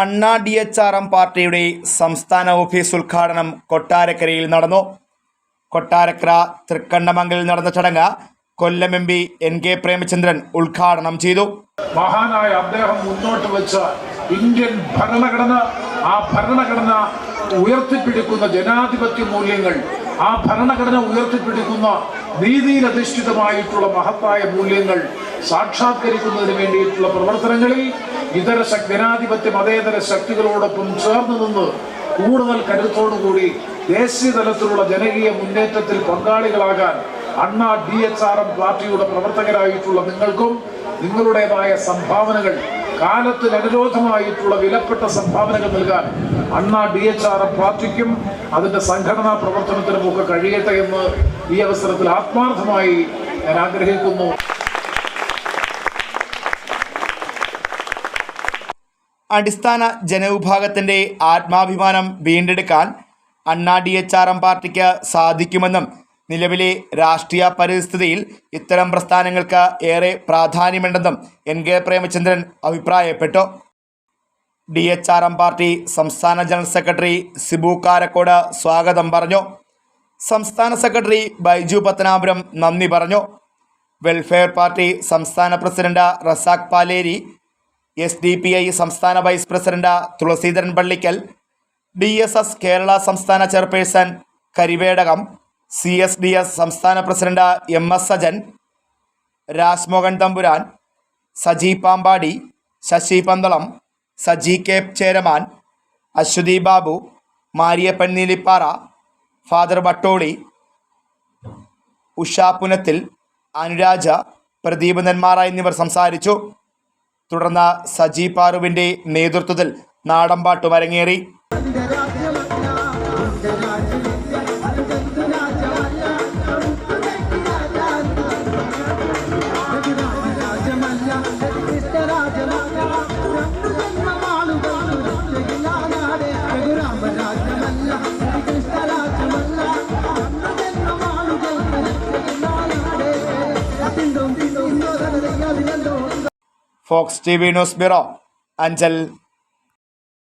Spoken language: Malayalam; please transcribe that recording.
അണ്ണാ ഡി എച്ച് ആർ എം പാർട്ടിയുടെ സംസ്ഥാന ഓഫീസ് ഉദ്ഘാടനം കൊട്ടാരക്കരയിൽ നടന്നു. കൊട്ടാരക്കര തൃക്കണ്ണമംഗലിൽ നടന്ന ചടങ്ങ് Kollam M P N K Premachandran ഉദ്ഘാടനം ചെയ്തു. മഹാനായ അദ്ദേഹം മുന്നോട്ട് വെച്ച ഇന്ത്യൻ ഭരണഘടന ആ ഭരണഘടന ഉയർത്തിപ്പിടിക്കുന്ന ജനാധിപത്യ മൂല്യങ്ങൾ ആ ഭരണഘടന ഉയർത്തിപ്പിടിക്കുന്ന നീതിയിലധിഷ്ഠിതമായിട്ടുള്ള മഹത്തായ മൂല്യങ്ങൾ സാക്ഷാത്കരിക്കുന്നതിന് വേണ്ടിയിട്ടുള്ള പ്രവർത്തനങ്ങളിൽ ഇതര ശക്തിനാധിപത്യ മതേതര ശക്തികളോടൊപ്പം ചേർന്ന് നിന്ന് കൂടുതൽ കരുത്തോടുകൂടി ദേശീയ തലത്തിലുള്ള ജനകീയ മുന്നേറ്റത്തിൽ പങ്കാളികളാകാൻ അണ്ണാ ഡി എച്ച് ആർ എം പാർട്ടിയുടെ പ്രവർത്തകരായിട്ടുള്ള നിങ്ങൾക്കും നിങ്ങളുടേതായ സംഭാവനകൾ കാലത്തിന് അനുരോധമായിട്ടുള്ള വിലപ്പെട്ട സംഭാവനകൾ നൽകാൻ അണ്ണാ ഡി എച്ച് ആർ എം പാർട്ടിക്കും അതിന്റെ സംഘടനാ പ്രവർത്തനത്തിനുമൊക്കെ കഴിയട്ടെ എന്ന് ഈ അവസരത്തിൽ ആത്മാർത്ഥമായി ഞാൻ ആഗ്രഹിക്കുന്നു. അടിസ്ഥാന ജനവിഭാഗത്തിന്റെ ആത്മാഭിമാനം വീണ്ടെടുക്കാൻ അണ്ണാ ഡി എച്ച് ആർ എം പാർട്ടിക്ക് സാധിക്കുമെന്നും നിലവിലെ രാഷ്ട്രീയ പരിസ്ഥിതിയിൽ ഇത്തരം പ്രസ്ഥാനങ്ങൾക്ക് ഏറെ പ്രാധാന്യമുണ്ടെന്നും എൻ കെ പ്രേമചന്ദ്രൻ അഭിപ്രായപ്പെട്ടു. D H R M party സംസ്ഥാന ജനറൽ സെക്രട്ടറി സിബു കാരക്കോട് സ്വാഗതം പറഞ്ഞു. സംസ്ഥാന സെക്രട്ടറി ബൈജു പത്തനാപുരം നന്ദി പറഞ്ഞു. വെൽഫെയർ പാർട്ടി സംസ്ഥാന president Razak Paleri S D P I സംസ്ഥാന vice president Thulaseedharan Pallikkal D S S Kerala സംസ്ഥാന chairperson Karivedakam C S D S സംസ്ഥാന president M S Sajan Rajmohan Thampuran Saji Pampady Sasi Pandalam Saji K Cheraman Aswathy Babu Mariyappan Neelippara father Vattoli Usha Punathil Anuraja Pradeep Nenmara എന്നിവർ സംസാരിച്ചു. തുടർന്ന് സജി പാറുവിന്റെ നേതൃത്വത്തിൽ നാടമ്പാട്ടും അരങ്ങേറി Fox T V news bureau Anchal.